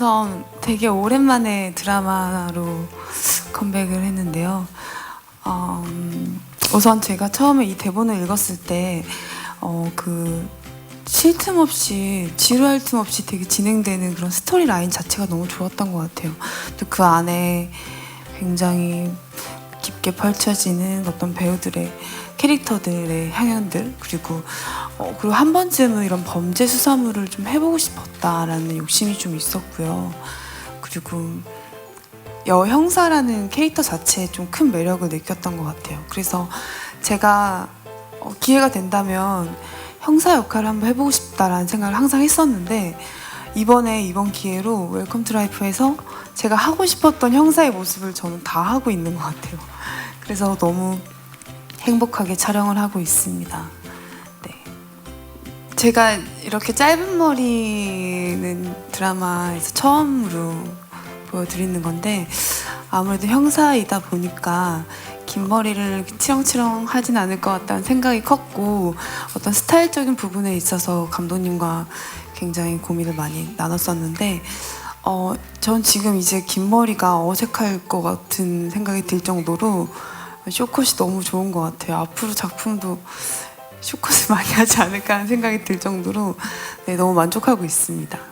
우선 되게 오랜만에 드라마로 컴백을 했는데요. 어, 음, 우선 제가 처음에 이 대본을 읽었을 때, 어, 그, 쉴 틈 없이, 지루할 틈 없이 되게 진행되는 그런 스토리 라인 자체가 너무 좋았던 것 같아요. 또 그 안에 굉장히 깊게 펼쳐지는 어떤 배우들의 캐릭터들의 향연들 그리고 어, 그리고 한 번쯤은 이런 범죄 수사물을 좀 해보고 싶었다라는 욕심이 좀 있었고요. 그리고 여형사라는 캐릭터 자체에 좀 큰 매력을 느꼈던 것 같아요. 그래서 제가 어, 기회가 된다면 형사 역할을 한번 해보고 싶다라는 생각을 항상 했었는데 이번에 이번 기회로 웰컴 투 라이프에서 제가 하고 싶었던 형사의 모습을 저는 다 하고 있는 것 같아요. 그래서 너무 행복하게 촬영을 하고 있습니다. 네. 제가 이렇게 짧은 머리는 드라마에서 처음으로 보여드리는 건데 아무래도 형사이다 보니까 긴 머리를 치렁치렁 하진 않을 것 같다는 생각이 컸고 어떤 스타일적인 부분에 있어서 감독님과 굉장히 고민을 많이 나눴었는데 어, 전 지금 이제 긴 머리가 어색할 것 같은 생각이 들 정도로 쇼컷이 너무 좋은 것 같아요. 앞으로 작품도 쇼컷을 많이 하지 않을까 하는 생각이 들 정도로 네, 너무 만족하고 있습니다.